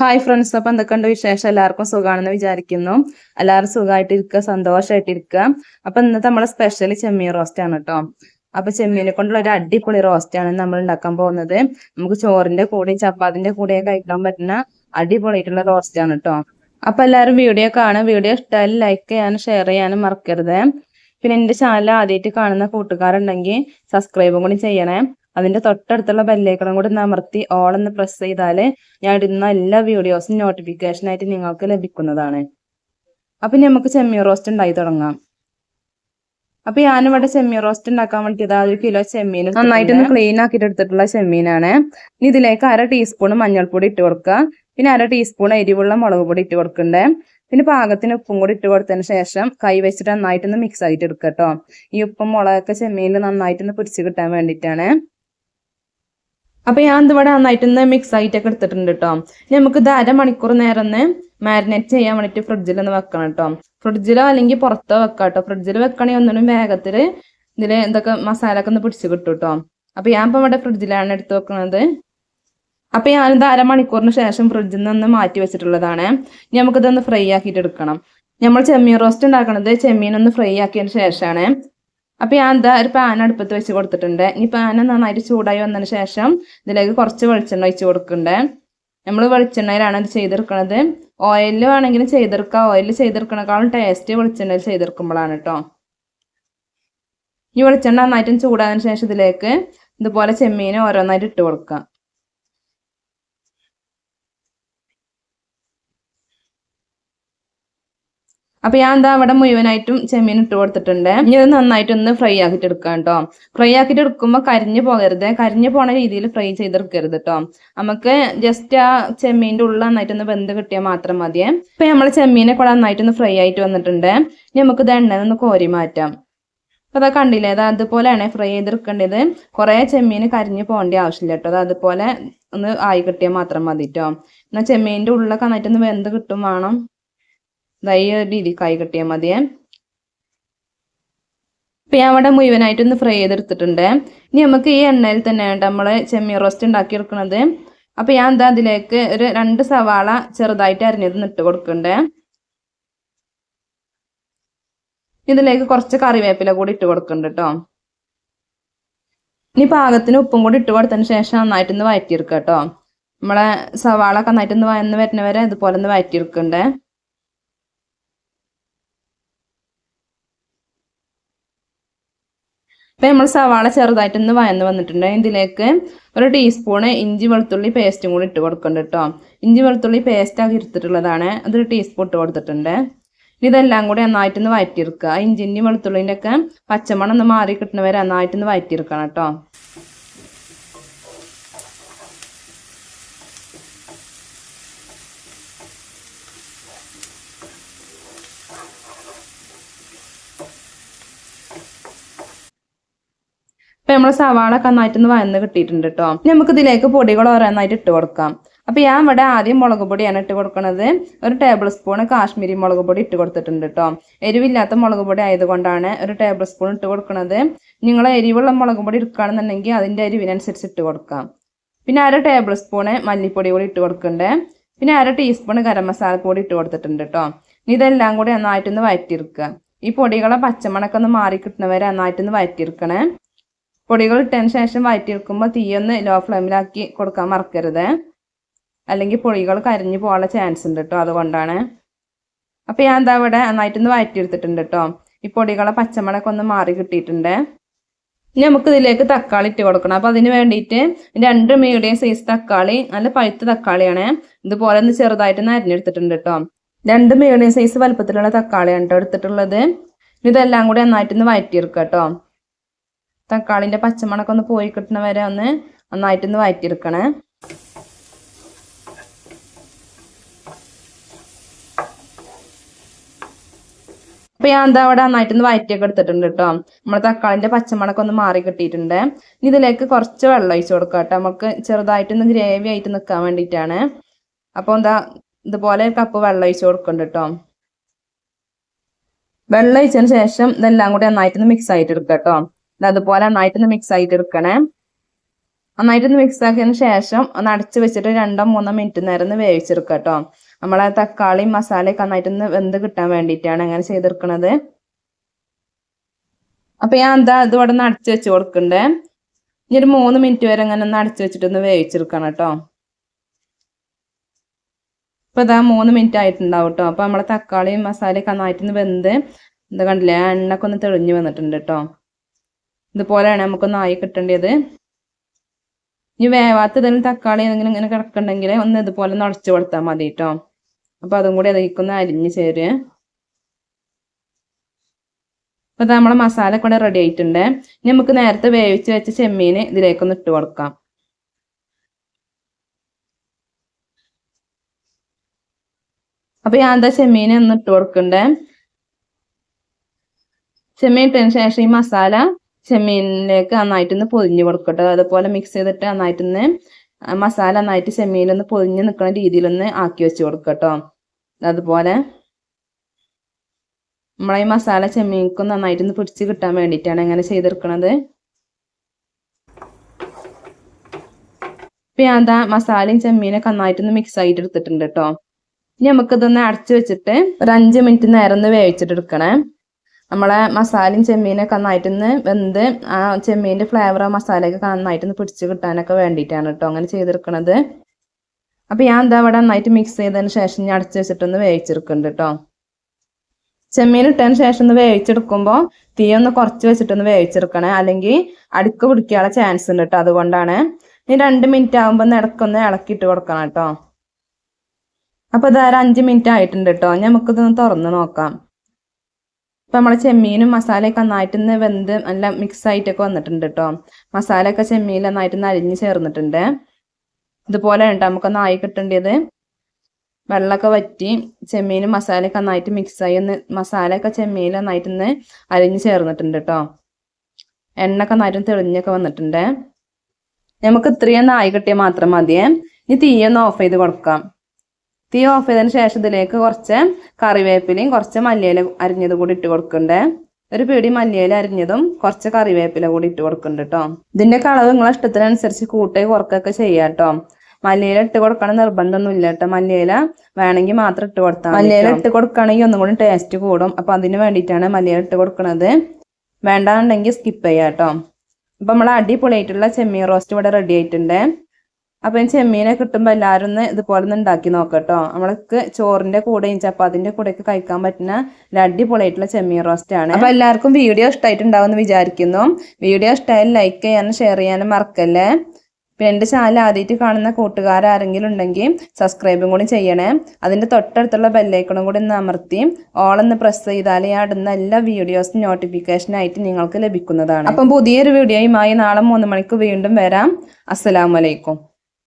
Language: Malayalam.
ഹായ് ഫ്രണ്ട്സ് അപ്പൊ എന്തൊക്കെയുണ്ട് വിശേഷം? എല്ലാവർക്കും സുഖമാണെന്ന് വിചാരിക്കുന്നു. എല്ലാവരും സുഖമായിട്ടിരിക്കുക സന്തോഷമായിട്ടിരിക്കുക. അപ്പൊ ഇന്നത്തെ നമ്മളെ സ്പെഷ്യൽ ചെമ്മീൻ റോസ്റ്റ് ആണ് കേട്ടോ. അപ്പൊ ചെമ്മീനെ കൊണ്ടുള്ള ഒരു അടിപൊളി റോസ്റ്റ് ആണ് നമ്മൾ ഉണ്ടാക്കാൻ പോകുന്നത്. നമുക്ക് ചോറിന്റെ കൂടെയും ചപ്പാത്തിന്റെ കൂടെയും കഴിക്കാൻ പറ്റുന്ന അടിപൊളിയായിട്ടുള്ള റോസ്റ്റ് ആണ് കേട്ടോ. അപ്പൊ എല്ലാവരും വീഡിയോ കാണും വീഡിയോ ഇഷ്ടമായി ലൈക്ക് ചെയ്യാനും ഷെയർ ചെയ്യാനും മറക്കരുത്. പിന്നെ എന്റെ ചാനൽ ആദ്യമായിട്ട് കാണുന്ന കൂട്ടുകാരുണ്ടെങ്കിൽ സബ്സ്ക്രൈബും കൂടി ചെയ്യണേ. അതിന്റെ തൊട്ടടുത്തുള്ള ബെല്ലേക്കണം കൂടി ഒന്ന് അമർത്തി ഓൾ എന്ന് പ്രസ് ചെയ്താൽ ഞാൻ ഇടുന്ന എല്ലാ വീഡിയോസും നോട്ടിഫിക്കേഷൻ ആയിട്ട് നിങ്ങൾക്ക് ലഭിക്കുന്നതാണ്. അപ്പൊ നമുക്ക് ചെമ്മീൻ റോസ്റ്റ് ഉണ്ടായി തുടങ്ങാം. അപ്പൊ ഞാനിവിടെ ചെമ്മീൻ റോസ്റ്റ് ഉണ്ടാക്കാൻ വേണ്ടിയിട്ട് ഒരു കിലോ ചെമ്മീൻ നന്നായിട്ടൊന്ന് ക്ലീൻ ആക്കിയിട്ട് എടുത്തിട്ടുള്ള ചെമ്മീനാണ് ഇനി ഇതിലേക്ക് അര ടീസ്പൂൺ മഞ്ഞൾപ്പൊടി ഇട്ട് കൊടുക്കുക. പിന്നെ അര ടീസ്പൂൺ എരിവുള്ള മുളക് പൊടി ഇട്ട് കൊടുക്കണ്ടേ പിന്നെ പാകത്തിന് ഉപ്പും കൂടി ഇട്ട് കൊടുത്തതിന് ശേഷം കൈ വെച്ചിട്ട് നന്നായിട്ടൊന്ന് മിക്സ് ആയിട്ട് എടുക്കുക കേട്ടോ. ഈ ഉപ്പും മുളകൊക്കെ ചെമ്മീനിൽ നന്നായിട്ടൊന്ന് പിടിച്ച് കിട്ടാൻ വേണ്ടിയിട്ടാണ്. അപ്പൊ ഞാൻ ഇതിവിടെ നന്നായിട്ടൊന്ന് മിക്സ് ആയിട്ടൊക്കെ എടുത്തിട്ടുണ്ട് കേട്ടോ നമുക്ക് ഇത് അരമണിക്കൂർ നേരം ഒന്ന് മാരിനേറ്റ് ചെയ്യാൻ ഫ്രിഡ്ജിൽ ഒന്ന് വെക്കണം കേട്ടോ ഫ്രിഡ്ജിലോ അല്ലെങ്കിൽ പുറത്തോ വെക്കാം കേട്ടോ ഫ്രിഡ്ജിൽ വെക്കണമെങ്കിൽ ഒന്നിനും ഇതിൽ എന്തൊക്കെ മസാല ഒക്കെ ഒന്ന് പിടിച്ച് കിട്ടും കേട്ടോ അപ്പൊ ഞാൻ ഇപ്പൊ ഇവിടെ ഫ്രിഡ്ജിലാണ് എടുത്ത് വെക്കുന്നത് അപ്പൊ ഞാനിത് അരമണിക്കൂറിന് ശേഷം ഫ്രിഡ്ജിൽ നിന്ന് മാറ്റി വെച്ചിട്ടുള്ളതാണ്. നമുക്കിതൊന്ന് ഫ്രൈ ആക്കിയിട്ട് എടുക്കണം. നമ്മൾ ചെമ്മീൻ റോസ്റ്റ് ഉണ്ടാക്കണത് ചെമ്മീൻ ഒന്ന് ഫ്രൈ ആക്കിയതിന് ശേഷമാണ്. അപ്പൊ ഞാൻ എന്താ ഒരു പാൻ അടുപ്പത്ത് വെച്ച് കൊടുത്തിട്ടുണ്ട്. ഇനി പാൻ നന്നായിട്ട് ചൂടായി വന്നതിന് ശേഷം ഇതിലേക്ക് കുറച്ച് വെളിച്ചെണ്ണ ഒഴിച്ച് കൊടുക്കണ്ടേ. നമ്മൾ വെളിച്ചെണ്ണയിലാണ് ഇത് ചെയ്തെടുക്കുന്നത് ഓയിലിൽ വേണമെങ്കിലും ചെയ്തെടുക്കാം. ഓയിലിൽ ചെയ്തെടുക്കണേക്കാളും ടേസ്റ്റ് വെളിച്ചെണ്ണയിൽ ചെയ്തെടുക്കുമ്പോഴാണ് കേട്ടോ ഈ വെളിച്ചെണ്ണ നന്നായിട്ടും ചൂടായതിനു ശേഷം ഇതിലേക്ക് ഇതുപോലെ ചെമ്മീൻ ഓരോന്നായിട്ട് ഇട്ട് കൊടുക്കാം അപ്പൊ ഞാൻ എന്താ അവിടെ മുഴുവനായിട്ടും ചെമ്മീൻ ഇട്ട് കൊടുത്തിട്ടുണ്ട്. ഇനി ഇത് നന്നായിട്ടൊന്ന് ഫ്രൈ ആക്കിയിട്ട് എടുക്കാം കേട്ടോ. ഫ്രൈ ആക്കിയിട്ട് എടുക്കുമ്പോൾ കരിഞ്ഞു പോകരുത്. കരിഞ്ഞു പോണ രീതിയിൽ ഫ്രൈ ചെയ്തെടുക്കരുത് കേട്ടോ. നമുക്ക് ജസ്റ്റ് ആ ചെമ്മീന്റെ ഉള്ളിൽ നന്നായിട്ടൊന്ന് വെന്ത് കിട്ടിയാൽ മാത്രം മതി ഇപ്പൊ നമ്മൾ ചെമ്മീനെ കൂടെ നന്നായിട്ടൊന്ന് ഫ്രൈ ആയിട്ട് വന്നിട്ടുണ്ട്. ഇനി നമുക്ക് ഇത് എണ്ണ ഒന്ന് കോരി മാറ്റാം. അപ്പൊ അതാ കണ്ടില്ലേ അത് അതുപോലെയാണ് ഫ്രൈ ചെയ്തെടുക്കേണ്ടത്. കുറേ ചെമ്മീൻ കരിഞ്ഞു പോകേണ്ട ആവശ്യമില്ല കേട്ടോ. അത് അതുപോലെ ഒന്ന് ആയി കിട്ടിയാൽ മാത്രം മതി കേട്ടോ. എന്നാൽ ചെമ്മീന്റെ ഉള്ളിലൊക്കെ നന്നായിട്ടൊന്ന് വെന്ത് കിട്ടും വേണം. ഈ രീതി കൈ കെട്ടിയാൽ മതിയേ. ഇപ്പം ഞാൻ അവിടെ മുഴുവനായിട്ടൊന്ന് ഫ്രൈ ചെയ്തെടുത്തിട്ടുണ്ട്. ഇനി നമുക്ക് ഈ എണ്ണയിൽ തന്നെയാണ് നമ്മൾ ചെമ്മീൻ റോസ്റ്റ് ഉണ്ടാക്കിയെടുക്കുന്നത് അപ്പം ഞാൻ എന്താ അതിലേക്ക് ഒരു രണ്ട് സവാള ചെറുതായിട്ട് അരിഞ്ഞത് ഇട്ട് കൊടുക്കണ്ടേ. ഇതിലേക്ക് കുറച്ച് കറിവേപ്പില കൂടി ഇട്ട് കൊടുക്കുന്നുണ്ട് കേട്ടോ. ഇനി പാകത്തിന് ഉപ്പും കൂടി ഇട്ട് കൊടുത്തതിന് ശേഷം നന്നായിട്ടൊന്ന് വഴറ്റിയെടുക്കുക കേട്ടോ. നമ്മളെ സവാള ഒക്കെ നന്നായിട്ടൊന്ന് വന്ന് വരുന്നവരെ ഇതുപോലെ ഒന്ന് വഴറ്റിയെടുക്കണ്ടേ ഇപ്പം നമ്മൾ സവാള ചെറുതായിട്ടൊന്ന് വയന്ന് വന്നിട്ടുണ്ട്. ഇതിലേക്ക് ഒരു ടീസ്പൂണ് ഇഞ്ചി വെളുത്തുള്ളി പേസ്റ്റും കൂടി ഇട്ട് കൊടുക്കുന്നുണ്ട് കേട്ടോ ഇഞ്ചി വെളുത്തുള്ളി പേസ്റ്റാക്കി എടുത്തിട്ടുള്ളതാണ്. അതൊരു ടീസ്പൂൺ ഇട്ട് കൊടുത്തിട്ടുണ്ട്. ഇതെല്ലാം കൂടി നന്നായിട്ടൊന്ന് വഴറ്റിയെടുക്കുക ഇഞ്ചിന്റെയും വെളുത്തുള്ളിന്റെ ഒക്കെ പച്ചമണം ഒന്ന് മാറി കിട്ടുന്നവരെ നന്നായിട്ടൊന്ന് വഴറ്റിയെടുക്കണം കേട്ടോ ഇപ്പൊ നമ്മൾ സവാള ഒക്കെ നന്നായിട്ടൊന്ന് വയന്ന് കിട്ടിയിട്ടുണ്ട് കേട്ടോ. നമുക്ക് ഇതിലേക്ക് പൊടികൾ ഓരോന്നായിട്ട് ഇട്ട് കൊടുക്കാം. അപ്പൊ ഞാൻ ഇവിടെ ആദ്യം മുളക് പൊടിയാണ് ഇട്ട് കൊടുക്കുന്നത് ഒരു ടേബിൾ സ്പൂൺ കാശ്മീരി മുളക് പൊടി ഇട്ട് കൊടുത്തിട്ടുണ്ട് കേട്ടോ. എരിവില്ലാത്ത മുളക് പൊടി ആയതുകൊണ്ടാണ് ഒരു ടേബിൾ സ്പൂൺ ഇട്ട് കൊടുക്കുന്നത് നിങ്ങൾ എരിവുള്ള മുളക് പൊടി എടുക്കുകയാണെന്നുണ്ടെങ്കിൽ അതിന്റെ എരിവിനനുസരിച്ച് ഇട്ട് കൊടുക്കാം. പിന്നെ അര ടേബിൾ സ്പൂണ് മല്ലിപ്പൊടി കൂടി ഇട്ട് കൊടുക്കണ്ടേ പിന്നെ അര ടീസ്പൂൺ ഗരം മസാല പൊടി ഇട്ട് കൊടുത്തിട്ടുണ്ട് കേട്ടോ. ഇതെല്ലാം കൂടി നന്നായിട്ടൊന്ന് വഴറ്റിയെടുക്കുക ഈ പൊടികളെ പച്ചമണക്കൊന്ന് മാറി കിട്ടുന്നവരെ നന്നായിട്ടൊന്ന് വഴറ്റിയെടുക്കണേ പൊടികൾ ഇട്ടതിന് ശേഷം വഴറ്റിയെടുക്കുമ്പോൾ തീയൊന്ന് ലോ ഫ്ലെയിമിലാക്കി കൊടുക്കാൻ മറക്കരുത്. അല്ലെങ്കിൽ പൊടികൾ കരിഞ്ഞു പോകാനുള്ള ചാൻസ് ഉണ്ട് കേട്ടോ അതുകൊണ്ടാണ്. അപ്പോൾ ഞാൻ എന്താ ഇവിടെ നന്നായിട്ടൊന്ന് വഴറ്റിയെടുത്തിട്ടുണ്ട് കേട്ടോ ഈ പൊടികളെ പച്ചമുളകൊക്കെ ഒന്ന് മാറി കിട്ടിയിട്ടുണ്ട്. ഇനി നമുക്ക് ഇതിലേക്ക് തക്കാളി ഇട്ട് കൊടുക്കണം. അപ്പോൾ അതിന് വേണ്ടിയിട്ട് രണ്ട് മീഡിയം സൈസ് തക്കാളി നല്ല പഴുത്ത തക്കാളിയാണ്. ഇതുപോലെ ഒന്ന് ചെറുതായിട്ട് അരിഞ്ഞെടുത്തിട്ടുണ്ട് കേട്ടോ രണ്ട് മീഡിയം സൈസ് വലുപ്പത്തിലുള്ള തക്കാളിയാണ് കേട്ടോ എടുത്തിട്ടുള്ളത്. ഇതെല്ലാം കൂടി നന്നായിട്ടൊന്ന് വഴറ്റിയെടുക്കുക കേട്ടോ തക്കാളിന്റെ പച്ചമണക്കെ ഒന്ന് പോയി കിട്ടുന്ന വരെ ഒന്ന് നന്നായിട്ടൊന്ന് വഴറ്റിയെടുക്കണേ അപ്പൊ ഞാൻ എന്താ അവിടെ നന്നായിട്ടൊന്ന് വയറ്റിയൊക്കെ എടുത്തിട്ടുണ്ട് കേട്ടോ. നമ്മൾ തക്കാളിന്റെ പച്ചമണക്കം ഒന്ന് മാറി കിട്ടിയിട്ടുണ്ട്. ഇതിലേക്ക് കുറച്ച് വെള്ളം ഒഴിച്ചു കൊടുക്കാം കേട്ടോ. നമുക്ക് ചെറുതായിട്ടൊന്ന് ഗ്രേവി ആയിട്ട് നിൽക്കാൻ വേണ്ടിയിട്ടാണ്. അപ്പോൾ എന്താ ഇതുപോലെ കപ്പ് വെള്ളം ഒഴിച്ചു കൊടുക്കുന്നുണ്ട് കേട്ടോ. വെള്ളം ഒഴിച്ചതിന് ശേഷം ഇതെല്ലാം കൂടി നന്നായിട്ടൊന്ന് മിക്സ് ആയിട്ട് എടുക്കാം കേട്ടോ. അതുപോലെ നന്നായിട്ടൊന്ന് മിക്സ് ആയിട്ട് എടുക്കണേ നന്നായിട്ടൊന്ന് മിക്സ് ആക്കിയതിന് ശേഷം ഒന്ന് അടച്ച് വെച്ചിട്ട് രണ്ടോ മൂന്നോ മിനിറ്റ് നേരം ഒന്ന് വേവിച്ചെടുക്കുക കേട്ടോ നമ്മളെ തക്കാളിയും മസാലയൊക്കെ നന്നായിട്ടൊന്ന് വെന്ത് കിട്ടാൻ വേണ്ടിയിട്ടാണ് അങ്ങനെ ചെയ്തെടുക്കണത്. അപ്പൊ ഞാൻ എന്താ ഇത് ഇവിടെ അടച്ച് വെച്ച് കൊടുക്കണ്ടേ. ഇനി ഒരു മൂന്ന് മിനിറ്റ് വരെ അങ്ങനെ ഒന്ന് അടച്ച് വെച്ചിട്ടൊന്ന് വേവിച്ചെടുക്കണം കേട്ടോ ഇപ്പൊ ഇതാ മൂന്ന് മിനിറ്റ് ആയിട്ടുണ്ടാവും കേട്ടോ അപ്പൊ നമ്മളെ തക്കാളിയും മസാലയൊക്കെ നന്നായിട്ടൊന്ന് വെന്ത് എന്താ കണ്ടില്ലേ എണ്ണക്കൊന്ന് തെളിഞ്ഞു വന്നിട്ടുണ്ട് കേട്ടോ ഇതുപോലെയാണ് നമുക്കൊന്ന് ആയി കിട്ടേണ്ടത്. ഇനി വേവാത്ത ഇതിന് തക്കാളി എന്തെങ്കിലും ഇങ്ങനെ കിടക്കണ്ടെങ്കിൽ ഒന്ന് ഇതുപോലെ ഒന്ന് അടച്ചു കൊടുത്താൽ മതി കേട്ടോ അപ്പൊ അതും കൂടി അതിലേക്കൊന്ന് അരിഞ്ഞ് ചേരുക അപ്പൊ ഇത് നമ്മളെ മസാല കൂടെ റെഡി ആയിട്ടുണ്ട്. ഇനി നമുക്ക് നേരത്തെ വേവിച്ച് വെച്ച ചെമ്മീന് ഇതിലേക്കൊന്ന് ഇട്ട് കൊടുക്കാം. അപ്പൊ ഞാൻ എന്താ ചെമ്മീൻ ഒന്ന് ഇട്ട് കൊടുക്കണ്ടേ. ചെമ്മീൻ ഇട്ടതിന് ശേഷം ഈ മസാല ചെമ്മീനിലേക്ക് നന്നായിട്ടൊന്ന് പൊതിഞ്ഞ് കൊടുക്കട്ടെ. അതുപോലെ മിക്സ് ചെയ്തിട്ട് നന്നായിട്ടൊന്ന് മസാല നന്നായിട്ട് ചെമ്മീനൊന്ന് പൊതിഞ്ഞ് നിൽക്കുന്ന രീതിയിലൊന്ന് ആക്കി വെച്ച് കൊടുക്കട്ടോ. അതുപോലെ നമ്മളെ മസാല ചെമ്മീൻക്കും നന്നായിട്ടൊന്ന് പിടിച്ച് കിട്ടാൻ വേണ്ടിയിട്ടാണ് അങ്ങനെ ചെയ്തെടുക്കണത്. ഇപ്പം ഞാൻ എന്താ മസാലയും ചെമ്മീനൊക്കെ നന്നായിട്ടൊന്ന് മിക്സ് ആയിട്ട് എടുത്തിട്ടുണ്ട് കേട്ടോ. ഇനി നമുക്കിതൊന്ന് അടച്ചു വെച്ചിട്ട് ഒരു അഞ്ച് മിനിറ്റ് നേരം ഒന്ന് വേവിച്ചിട്ട് എടുക്കണേ. നമ്മളെ മസാലയും ചെമ്മീനൊക്കെ നന്നായിട്ടൊന്ന് വെന്ത് ആ ചെമ്മീന്റെ ഫ്ലേവർ ആ മസാലയൊക്കെ നന്നായിട്ടൊന്ന് പിടിച്ച് കിട്ടാനൊക്കെ വേണ്ടിയിട്ടാണ് കേട്ടോ അങ്ങനെ ചെയ്തെടുക്കണത് അപ്പം ഞാൻ എന്താ ഇവിടെ നന്നായിട്ട് മിക്സ് ചെയ്തതിന് ശേഷം ഞാൻ അടച്ച് വെച്ചിട്ടൊന്ന് വേവിച്ചെടുക്കുന്നുണ്ട് കേട്ടോ ചെമ്മീൻ ഇട്ടതിന് ശേഷം ഒന്ന് വേവിച്ചെടുക്കുമ്പോൾ തീ ഒന്ന് കുറച്ച് വെച്ചിട്ടൊന്ന് വേവിച്ചെടുക്കണേ. അല്ലെങ്കിൽ അടുക്ക് പിടിക്കാനുള്ള ചാൻസ് ഉണ്ട് കേട്ടോ അതുകൊണ്ടാണ്. ഇനി രണ്ട് മിനിറ്റ് ആകുമ്പോൾ ഒന്ന് ഇടക്കൊന്ന് ഇളക്കിയിട്ട് കൊടുക്കണം കേട്ടോ അപ്പോൾ ഇതാ അഞ്ച് മിനിറ്റ് ആയിട്ടുണ്ട് കേട്ടോ നമുക്കിതൊന്ന് തുറന്ന് നോക്കാം. ഇപ്പം നമ്മളെ ചെമ്മീനും മസാലയൊക്കെ നന്നായിട്ടൊന്ന് വെന്ത് നല്ല മിക്സ് ആയിട്ടൊക്കെ വന്നിട്ടുണ്ട് കേട്ടോ മസാലയൊക്കെ ചെമ്മീൻ നന്നായിട്ട് അരിഞ്ഞ് ചേർന്നിട്ടുണ്ട്. ഇതുപോലെ കേട്ടോ നമുക്കൊന്ന് ആയി കിട്ടേണ്ടത്. വെള്ളമൊക്കെ വറ്റി ചെമ്മീനും മസാലയൊക്കെ നന്നായിട്ട് മിക്സായി ഒന്ന് മസാലയൊക്കെ ചെമ്മീൻ നന്നായിട്ടൊന്ന് അരിഞ്ഞ് ചേർന്നിട്ടുണ്ട് കേട്ടോ എണ്ണയൊക്കെ നന്നായിട്ട് തെളിഞ്ഞൊക്കെ വന്നിട്ടുണ്ട്. നമുക്ക് ഇത്രയൊന്നും ആയി കിട്ടിയാൽ മാത്രം മതിയേ. ഇനി തീയൊന്ന് ഓഫ് ചെയ്ത് കൊടുക്കാം. തീ ഓഫ് ചെയ്തതിന് ശേഷം ഇതിലേക്ക് കുറച്ച് കറിവേപ്പിലയും കുറച്ച് മല്ലിയില അരിഞ്ഞത് കൂടി ഇട്ട് കൊടുക്കണ്ടേ. ഒരു പിടി മല്ലിയില അരിഞ്ഞതും കുറച്ച് കറിവേപ്പില കൂടി ഇട്ട് കൊടുക്കുന്നുണ്ട് കേട്ടോ ഇതിന്റെ കളവ് നിങ്ങളെ ഇഷ്ടത്തിനനുസരിച്ച് കൂട്ടേ കുറക്കൊക്കെ ചെയ്യാം കേട്ടോ മല്ലിയില ഇട്ട് കൊടുക്കണ നിർബന്ധമൊന്നും ഇല്ല കേട്ടോ മല്ലിയില വേണമെങ്കിൽ മാത്രം ഇട്ട് കൊടുത്താൽ മല്ലിയില ഇട്ട് കൊടുക്കുകയാണെങ്കിൽ ഒന്നും കൂടി ടേസ്റ്റ് കൂടും. അപ്പൊ അതിന് വേണ്ടിയിട്ടാണ് മല്ലിയില ഇട്ട് കൊടുക്കുന്നത് വേണ്ടാന്നുണ്ടെങ്കിൽ സ്കിപ്പ് ചെയ്യാം കേട്ടോ അപ്പൊ നമ്മൾ അടിപൊളിയായിട്ടുള്ള ചെമ്മീൻ റോസ്റ്റ് ഇവിടെ റെഡി ആയിട്ടുണ്ട്. അപ്പം ചെമ്മീനെ കിട്ടുമ്പോൾ എല്ലാവരും ഒന്ന് ഇതുപോലെ ഒന്ന് ഉണ്ടാക്കി നോക്കട്ടോ. നമ്മൾക്ക് ചോറിന്റെ കൂടെയും ചപ്പാത്തിന്റെ കൂടെയൊക്കെ കഴിക്കാൻ പറ്റുന്ന ഒരു അടിപൊളിയായിട്ടുള്ള ചെമ്മീൻ റോസ്റ്റ് ആണ്. അപ്പൊ എല്ലാവർക്കും വീഡിയോ ഇഷ്ടമായിട്ടുണ്ടാവും എന്ന് വിചാരിക്കുന്നു. വീഡിയോ ഇഷ്ടമായാലും ലൈക്ക് ചെയ്യാനും ഷെയർ ചെയ്യാനും മറക്കല്ലേ? പിന്നെ എന്റെ ചാനൽ ആദ്യമായിട്ട് കാണുന്ന കൂട്ടുകാരാരെങ്കിലും ഉണ്ടെങ്കിൽ സബ്സ്ക്രൈബും കൂടി ചെയ്യണേ. അതിന്റെ തൊട്ടടുത്തുള്ള ബെല്ലൈക്കണും കൂടി ഒന്ന് അമർത്തി ഓളൊന്ന് പ്രസ് ചെയ്താൽ ഇടുന്ന എല്ലാ വീഡിയോസും നോട്ടിഫിക്കേഷനായിട്ട് നിങ്ങൾക്ക് ലഭിക്കുന്നതാണ്. അപ്പം പുതിയൊരു വീഡിയോയുമായി നാളെ മൂന്ന് മണിക്ക് വീണ്ടും വരാം. അസ്സലാമലൈക്കും